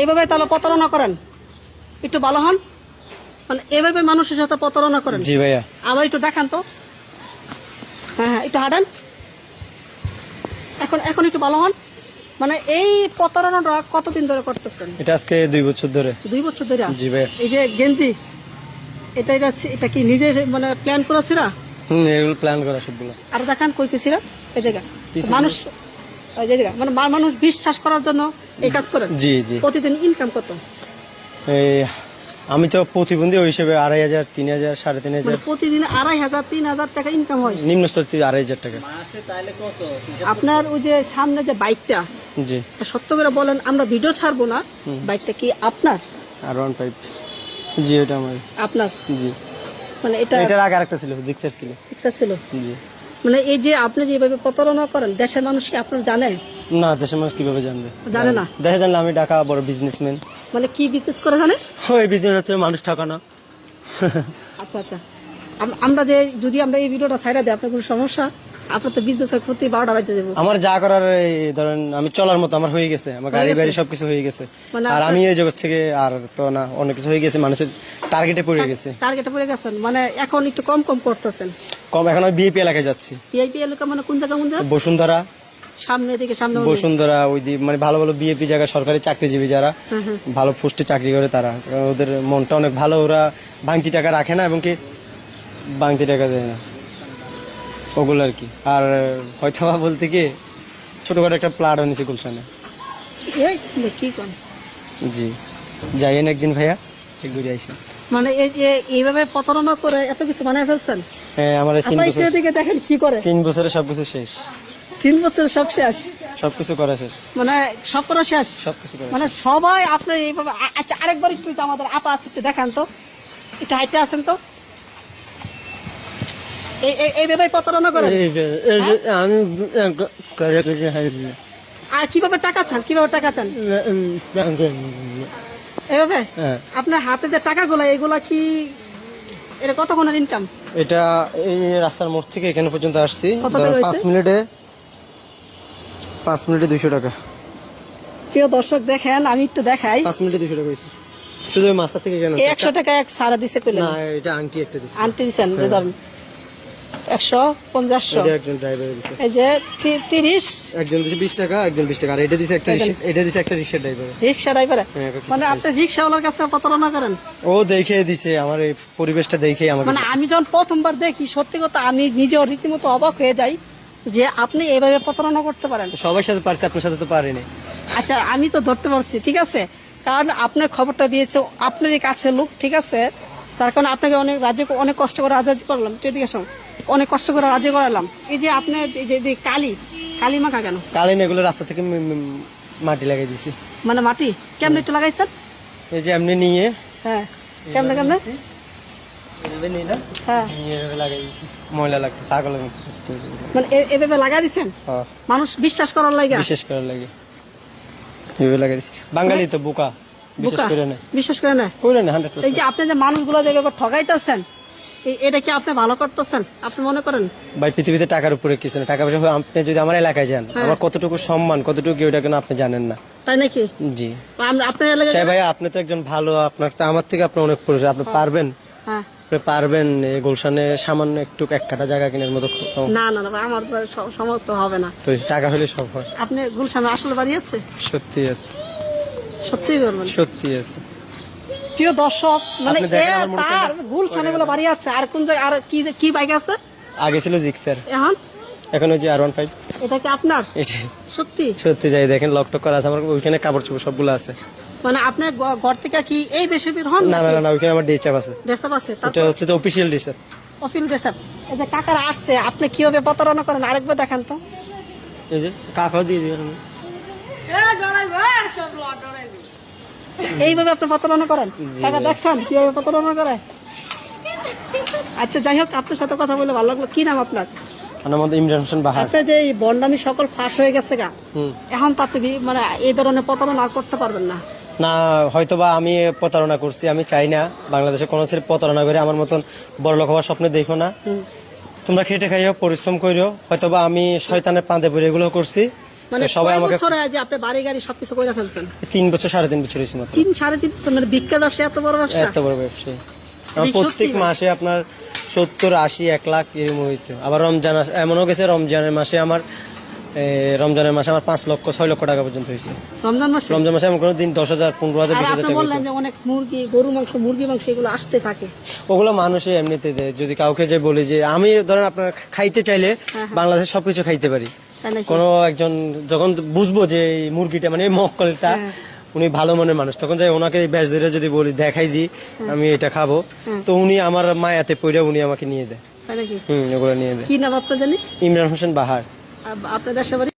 এইভাবে তাহলে প্রতারণা করেন? একটু ভালো হন। মানে এভাবে মানুষের সাথে প্রতারণা করেন? জি ভাইয়া। আবার একটু দেখান তো। হ্যাঁ হ্যাঁ একটু হাঁটান। এখন এখন একটু ভালো হন। মানে এই প্রতারণাটা কতদিন ধরে করতেছেন? এটা আজকে দুই বছর ধরে। দুই বছর ধরে? জি ভাইয়া। এই যে গেঞ্জি এটা এটা এটা কি নিজে মানে প্ল্যান করেছিরা হুম এগুলো প্ল্যান করা সবগুলো। আর দেখান কই কেছিরা এই জায়গা। মানুষ মানে মানুষ বিশ্বাস করার জন্য এই কাজ করেন। জি জি। প্রতিদিন ইনকাম কত? এই আমি তো প্রতিবন্ধী ওই হিসেবে আড়াই হাজার তিন হাজার সাড়ে তিন হাজার। মানে প্রতিদিন আড়াই হাজার তিন হাজার টাকা ইনকাম হয়। নিম্ন স্তর থেকে আড়াই হাজার টাকা। আপনার ওই যে সামনে যে বাইকটা জি। সত্য করে বলেন আমরা ভিডিও ছাড়বো না। বাইকটা কি আপনার? আর ওয়ান ফাইভ জি ওটা আমার। আপনার? জি। মানে এটা এটার আগে আরেকটা ছিল জিক্সার ছিল। ইচ্ছা ছিল? জি। মানে এই যে আপনি যেভাবে প্রতারণা করেন দেশের মানুষ কি আপনার জানে? না দেশের মানুষ কীভাবে জানবে? জানে না? দেখা জানলে আমি ঢাকা বড় বিজনেসম্যান মানে কি বিজনেস করে জানেন ওই বিজনেস হচ্ছে মানুষ ঠকানো। আচ্ছা আচ্ছা। আমরা যে যদি আমরা এই ভিডিওটা ছাইরা দিই আপনার কোনো সমস্যা? আপনার তো বিজনেস প্রতি বারোটা বাজে দেবো আমার যা করার ধরেন আমি চলার মতো আমার হয়ে গেছে। আমার গাড়ি বাড়ি সবকিছু হয়ে গেছে। মানে আর আমি এই জগৎ থেকে আর তো না অনেক কিছু হয়ে গেছে মানুষের টার্গেটে পড়ে গেছে। টার্গেটে পড়ে গেছেন? মানে এখন একটু কম কম করতেছেন? কম এখন আমি বিএপি এলাকায় যাচ্ছি। ভিআইপি এলাকা মানে কোন জায়গা কোন জায়গা বসুন্ধরা। সামনে দিকে সামনে বসুন্ধরা ওই মানে ভালো ভালো বিএপি জায়গা সরকারি চাকরিজীবী যারা ভালো পোস্টে চাকরি করে তারা। ওদের মনটা অনেক ভালো ওরা ভাঙতি টাকা রাখে না এবং কি ভাঙতি টাকা দেয় না। ওগুলো আর কি। আর হয়তো বলতে কি ছোটখাটো একটা প্লাট নিয়েছে গুলশানে। এই কি কোন? জি। যাইয়েন একদিন ভাইয়া ঘুরে আইসি মানে এই যে এইভাবে প্রতারণা করে এত কিছু বানায় ফেলছেন? হ্যাঁ আমার তিন আপনার বছর দিকে দেখেন কি করে? তিন বছরে সবকিছু শেষ। তিন বছর সব শেষ? সবকিছু করা শেষ। মানে সব করা শেষ? সবকিছু করা মানে সবাই আপনার এইভাবে আচ্ছা আরেকবার একটু আমাদের আপা আছে একটু দেখান তো। এটা হাইটে আসেন তো। এইভাবে প্রতারণা করেন? যে- আমি করে করে হারিয়ে আর কীভাবে টাকা চান? কীভাবে টাকা চান? এইভাবে হ্যাঁ। আপনার হাতে যে টাকাগুলো এগুলা কি এটা কতক্ষণের ইনকাম এটা এই রাস্তার মোড় থেকে এখানে পর্যন্ত আসছি। পাঁচ মিনিটে পাঁচ মিনিটে দুইশো টাকা। প্রিয় দর্শক দেখেন আমি একটু দেখাই। পাঁচ মিনিটে দুইশো টাকা হয়েছে। শুধু মাথা থেকে কেন একশো টাকা এক সারা দিছে না এটা আংটি একটা দিচ্ছে আনতে দিচ্ছেন ধরুন। একশো পঞ্চাশশো। একজন ড্রাইভার এই যে তিরিশ। একজন দিচ্ছে বিশ টাকা একজন বিশ টাকা। আর এটা দিচ্ছে একটা এটা দিচ্ছে একটা রিক্সা ড্রাইভার রিক্সা ড্রাইভার হ্যাঁ, মানে আপনি রিক্সাওয়ালার কাছে প্রতারণা করেন? ও দেখে দিছে আমার এই পরিবেশটা দেখে মানে আমি যখন প্রথমবার দেখি সত্যি কথা আমি নিজেও রীতিমতো অবাক হয়ে যাই যে আপনি এইভাবে প্রতারণা করতে পারেন। সবার সাথে পারছি আপনার সাথে তো পারিনি। আচ্ছা আমি তো ধরতে পারছি ঠিক আছে? কারণ আপনার খবরটা দিয়েছে আপনারই কাছে লোক ঠিক আছে? তার কারণে আপনাকে অনেক রাজ্য অনেক কষ্ট করে রাজি করলাম। এদিকে আসুন। অনেক কষ্ট করে রাজি করালাম। এই যে আপনার এই যে- কালি কালি মাখা কেন? কালীন এগুলো রাস্তা থেকে মাটি লাগিয়ে দিছি। মানে মাটি? কেমনে একটু লাগাইছেন? এই যে এমনি নিয়ে। হ্যাঁ। কেমনে কেমনে? হ্যাঁ। মানে হ্যাঁ। মানুষ বিশ্বাস করার লাগে? বিশেষ করে লাগে। এভাবে লাগিয়ে দিছি। বাঙালি তো বোকা। বিশেষ বোকা করে না। বিশ্বাস করে না? করে না হান্ড্রেড এই যে আপনি যে মানুষগুলো যে এই- এটা কি আপনি ভালো করতেছেন? আপনি মনে করেন? ভাই পৃথিবীতে টাকার উপরে কিছু না। টাকা পয়সা আপনি যদি আমার এলাকায় যান হ্যাঁ। আমার কতটুকু সম্মান কতটুকু ওটা কেন আপনি জানেন না। তাই নাকি? জি। আম- আপনার এলাকায় চাই ভাই আপনি তো একজন ভালো আপনার তো আমার থেকে আপনি অনেক পরিচয় আপনি পারবেন? হ্যাঁ। আপনি পারবেন? এই গুলশানে সামান্য একটু এক কাটা জায়গা কেনার মতো খ- না না না আমার সমর্থ হবে না। তো টাকা হলে সব হয়। আপনি গুলশানে আসলে বাড়ি আছে? সত্যি আছে। সত্যি করবেন সত্যি আছে। প্রিয় দর্শক মানে এ? তার গুলশানে বলে বাড়ি আছে। আর কোন জায়গায় আর কি কি বাইক আছে? আগে ছিল জিক্সার এখন? এখন ওই যে আর ওয়ান ফাইভ এটা কি আপনার? সত্যি? সত্যি যাই দেখেন লক টক করা আছে। আমার ওইখানে কাপড় চোপড় সবগুলো আছে। মানে আপনি গ- ঘর থেকে কি এই বেশি বের হন না না না, না ওইখানে আমার ডেচাপ আছে। ড্রেসআপ আছে। ওটা হচ্ছে তো অফিসিয়াল ডিসার অফিল ড্রেসআপ এই যে কাকারা আসছে আপনি কীভাবে প্রতারণা করেন? আরেকবার দেখান তো। এই যে কাকাও দিয়ে দিবেন। এইভাবে আপনি প্রতারণা করেন? টাকা দেখছেন? কীভাবে প্রতারণা করে? আচ্ছা যাই হোক আপনার সাথে কথা বলে ভালো লাগল। কি নাম আপনার? আমার ইমরান হোসেন বাহার। আপনার যে বন্ডামি সকল ফাঁস হয়ে গেছে গা এখন তো আপনি মানে এই ধরনের প্রতারণা করতে পারবেন না। না হয়তোবা আমি প্রতারণা করছি আমি চাই না বাংলাদেশে কোনো ছেলে প্রতারণা করে আমার মতন বড় লোক হওয়ার স্বপ্নে দেখো না। তোমরা খেটে খাইও পরিশ্রম করিও হয়তোবা আমি শয়তানের পাঁদে পড়ে এগুলো করছি। মানে সবাই আমাকে বছর যে আপনি বাড়ি গাড়ি সবকিছু করে ফেলছেন? তিন বছর সাড়ে তিন বছর হয়েছে তিন সাড়ে তিন বছর মানে ভিক্ষার ব্যবসা এত বড় ব্যবসা? এত বড় ব্যবসায়ী প্রত্যেক মাসে আপনার সত্তর আশি এক লাখ এরকম হইতো। আবার রমজান এমনও গেছে রমজানের মাসে আমার রমজানের মাসে আমার পাঁচ লক্ষ ছয় লক্ষ টাকা পর্যন্ত হয়েছে। রমজান মাসে? রমজান মাসে এমন কোনো দিন দশ হাজার পনেরো হাজার বিশ হাজার টাকা বললেন যে অনেক মুরগি গরু মাংস মুরগি মাংস এগুলো আসতে থাকে। ওগুলো মানুষে এমনিতে দেয়। যদি কাউকে যে বলি যে আমি ধরেন আপনার খাইতে চাইলে হ্যাঁ, বাংলাদেশে সবকিছু খাইতে পারি। কোনো একজন যখন বুঝব যে এই মুরগিটা মানে মক্কলটা হ্যাঁ। উনি ভালো মনের মানুষ। তখন যাই ওনাকে ব্যাস ধরে যদি বলি দেখাই দিই হ্যাঁ। আমি এটা খাব। তো উনি আমার মায়াতে পড়ে উনি আমাকে নিয়ে দেয়। হম ওগুলো নিয়ে দেয়। কি নাম আপনার জানিস? ইমরান হোসেন বাহার। আপনাদের বাড়ি?